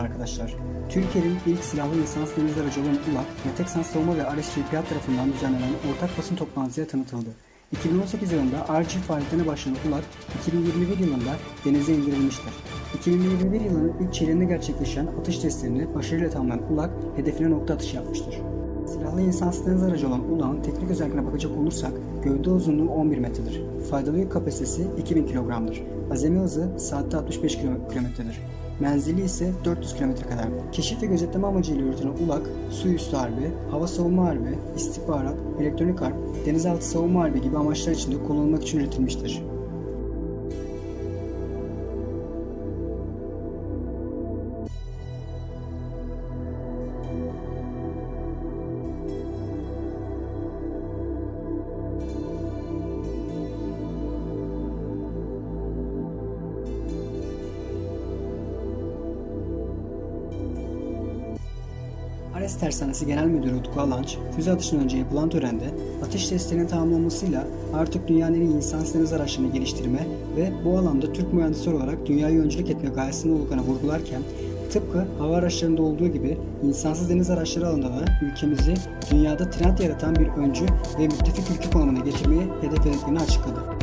arkadaşlar. Türkiye'nin ilk silahlı lisans deniz aracı olan ULAK, Meteksan Savunma ve RSGPA tarafından düzenlenen ortak basın toplantısıyla tanıtıldı. 2018 yılında RG faaliyetlerine başlayan ULAK, 2021 yılında denize indirilmiştir. 2021 yılının ilk çeyreğinde gerçekleşen atış testlerini başarıyla tamamlayan ULAK, hedefine nokta atışı yapmıştır. Silahlı insansız deniz aracı olan ULAK'ın teknik özelliklerine bakacak olursak, gövde uzunluğu 11 metredir. Faydalı yük kapasitesi 2000 kilogramdır. Azami hızı saatte 65 kilometredir. Menzili ise 400 kilometre kadar. Keşif ve gözetleme amacıyla yürütülen ULAK, su üstü harbi, hava savunma harbi, istihbarat, elektronik harp, denizaltı savunma harbi gibi amaçlar için de kullanılmak için üretilmiştir. Ares Tersanesi Genel Müdürü Utku Alanç, füze atışından önce yapılan törende atış testlerinin tamamlanmasıyla artık dünyanın en iyi insansız deniz araçlarını geliştirme ve bu alanda Türk mühendisler olarak dünyayı öncülük etme gayesinde olduklarını vurgularken tıpkı hava araçlarında olduğu gibi insansız deniz araçları alanında da ülkemizi dünyada trend yaratan bir öncü ve müttefik ülke konumuna getirmeyi hedeflediklerini açıkladı.